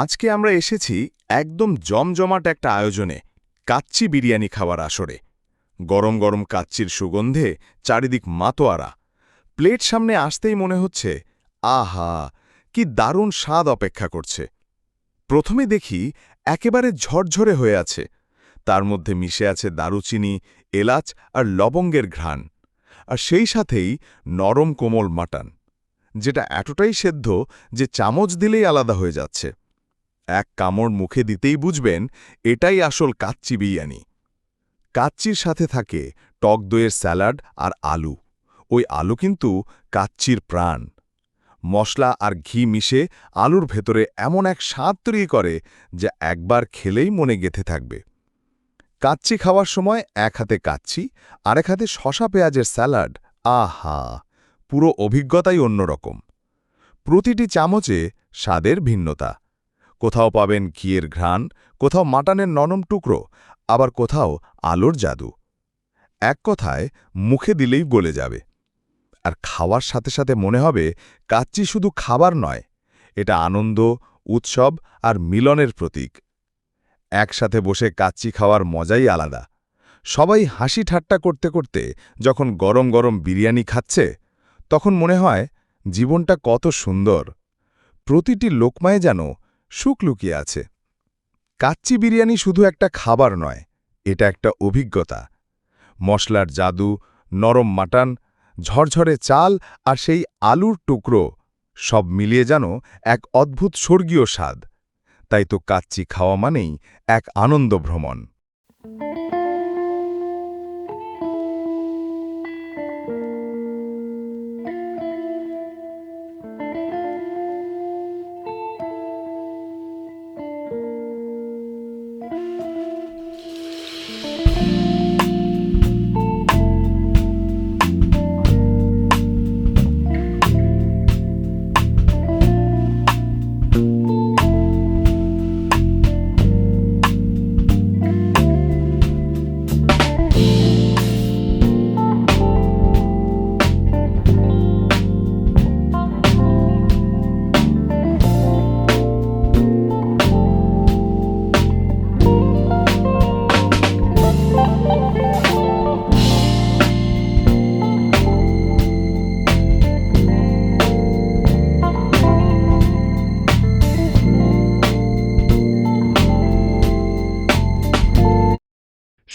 আজকে আমরা এসেছি একদম জমজমাট একটা আয়োজনে, কাচ্চি বিরিয়ানি খাওয়ার আসরে। গরম গরম কাচ্চির সুগন্ধে চারিদিক মাতোয়ারা। প্লেট সামনে আসতেই মনে হচ্ছে, আহা, কি দারুণ স্বাদ অপেক্ষা করছে। প্রথমে দেখি একেবারে ঝরঝরে হয়ে আছে। তার মধ্যে মিশে আছে দারুচিনি, এলাচ আর লবঙ্গের ঘ্রাণ। আর সেই সাথেই নরম কোমল মাটন, যেটা এতটাই সেদ্ধ যে চামচ দিলেই আলাদা হয়ে যাচ্ছে। এক কামড় মুখে দিতেই বুঝবেন, এটাই আসল কাচ্চি বিরিয়ানি। কাচ্চির সাথে থাকে টক দইয়ের স্যালাড আর আলু। ওই আলু কিন্তু কাচ্চির প্রাণ। মশলা আর ঘি মিশে আলুর ভেতরে এমন এক স্বাদ তৈরি করে যা একবার খেলেই মনে গেথে থাকবে। কাচ্চি খাওয়ার সময় এক হাতে কাচ্চি, আরেক হাতে শশা পেঁয়াজের স্যালাড। আহা! পুরো অভিজ্ঞতাই অন্যরকম। প্রতিটি চামচে স্বাদের ভিন্নতা। কোথাও পাবেন ঘিয়ের ঘ্রাণ, কোথাও মাটানের নরম টুকরো, আবার কোথাও আলোর জাদু। এক কথায়, মুখে দিলেই গলে যাবে। আর খাওয়ার সাথে সাথে মনে হবে, কাচ্চি শুধু খাবার নয়, এটা আনন্দ, উৎসব আর মিলনের প্রতীক। একসাথে বসে কাচ্চি খাওয়ার মজাই আলাদা। সবাই হাসি ঠাট্টা করতে করতে যখন গরম গরম বিরিয়ানি খাচ্ছে, তখন মনে হয়, জীবনটা কত সুন্দর। প্রতিটি লোকমায় যেন সুখ লুকিয়ে আছে। কাচ্চি বিরিয়ানি শুধু একটা খাবার নয়, এটা একটা অভিজ্ঞতা। মশলার জাদু, নরম মাটান, ঝরঝরে চাল আর সেই আলুর টুকরো সব মিলিয়ে যেন এক অদ্ভুত স্বর্গীয় স্বাদ। তাই তো কাচ্চি খাওয়া মানেই এক আনন্দ ভ্রমণ।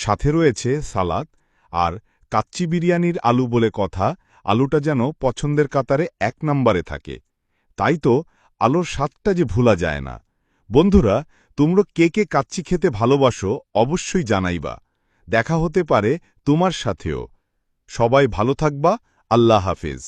সাথে রয়েছে সালাদ আর কাচ্চি বিরিয়ানির আলু বলে কথা, আলুটা যেন পছন্দের কাতারে এক নম্বরে থাকে। তাই তো আলোর স্বাদটা যে ভোলা যায় না। বন্ধুরা, তোমরা কে কে কাচ্চি খেতে ভালোবাসো অবশ্যই জানাইবা। দেখা হতে পারে তোমার সাথেও। সবাই ভালো থাকবা, আল্লাহ হাফেজ।